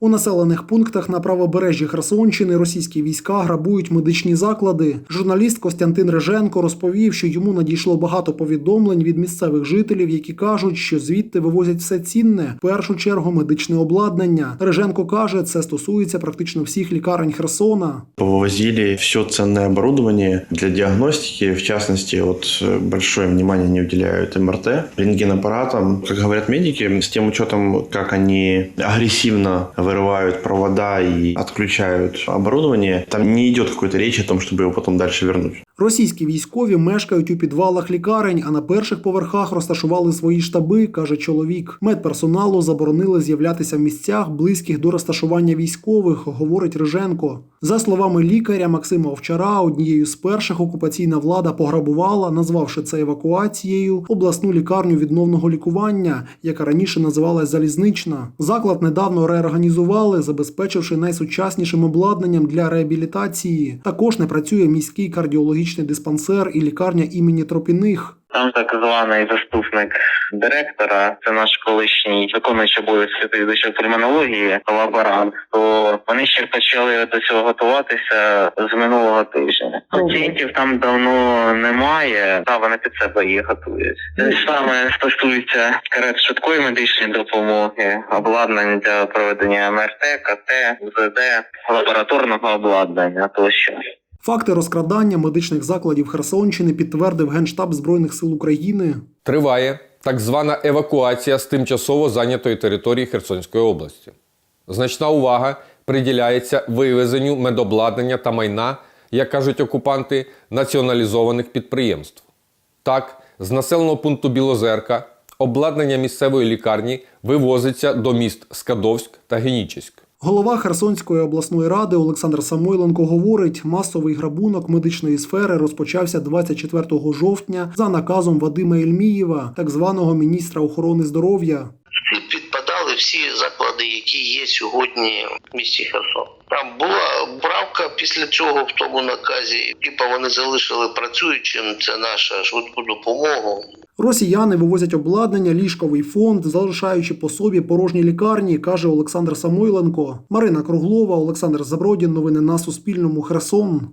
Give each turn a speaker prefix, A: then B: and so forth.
A: У населених пунктах на правобережжі Херсонщини російські війська грабують медичні заклади. Журналіст Костянтин Реженко розповів, що йому надійшло багато повідомлень від місцевих жителів, які кажуть, що звідти вивозять все цінне, в першу чергу медичне обладнання. Реженко каже, це стосується практично всіх лікарень Херсона.
B: Повывозили все ценное оборудование для диагностики. В частности, вот э, большое внимание не уделяют МРТ, рентгенаппаратам. Как говорят медики, с тем учетом, как они агрессивно вырывают провода и отключают оборудование, там не идет какой-то речи о том, чтобы его потом дальше вернуть.
A: Російські військові мешкають у підвалах лікарень, а на перших поверхах розташували свої штаби, каже чоловік. Медперсоналу заборонили з'являтися в місцях, близьких до розташування військових, говорить Риженко. За словами лікаря Максима Овчара, однією з перших окупаційна влада пограбувала, назвавши це евакуацією, обласну лікарню відновного лікування, яка раніше називалась залізнична. Заклад недавно реорганізували, забезпечивши найсучаснішим обладнанням для реабілітації. Також не працює міський кардіологічний диспансер і лікарня імені Тропіних.
C: Там так званий заступник директора, це наш колишній виконуючий обов'язки віддача пульмонології, лаборант. То вони ще почали до цього готуватися з минулого тижня. Пацієнтів там давно немає, та вони під себе їх готують. Те ж саме стосується карет швидкої медичної допомоги, обладнань для проведення МРТ, КТ, УЗД, лабораторного обладнання тощо.
A: Факти розкрадання медичних закладів Херсонщини підтвердив Генштаб Збройних сил України.
D: Триває так звана евакуація з тимчасово зайнятої території Херсонської області. Значна увага приділяється вивезенню медобладнання та майна, як кажуть окупанти, націоналізованих підприємств. Так, з населеного пункту Білозерка обладнання місцевої лікарні вивозиться до міст Скадовськ та Генічеськ.
A: Голова Херсонської обласної ради Олександр Самойленко говорить, масовий грабунок медичної сфери розпочався 24 жовтня за наказом Вадима Ельмієва, так званого міністра охорони здоров'я.
E: Підпадали всі заклади, які є сьогодні в місті Херсон. Там була правка після цього в тому наказі. Типа вони залишили працюючим. Це наша швидку допомогу.
A: Росіяни вивозять обладнання, ліжковий фонд, залишаючи по собі порожні лікарні, каже Олександр Самойленко. Марина Круглова, Олександр Забродін. Новини на Суспільному. Херсон.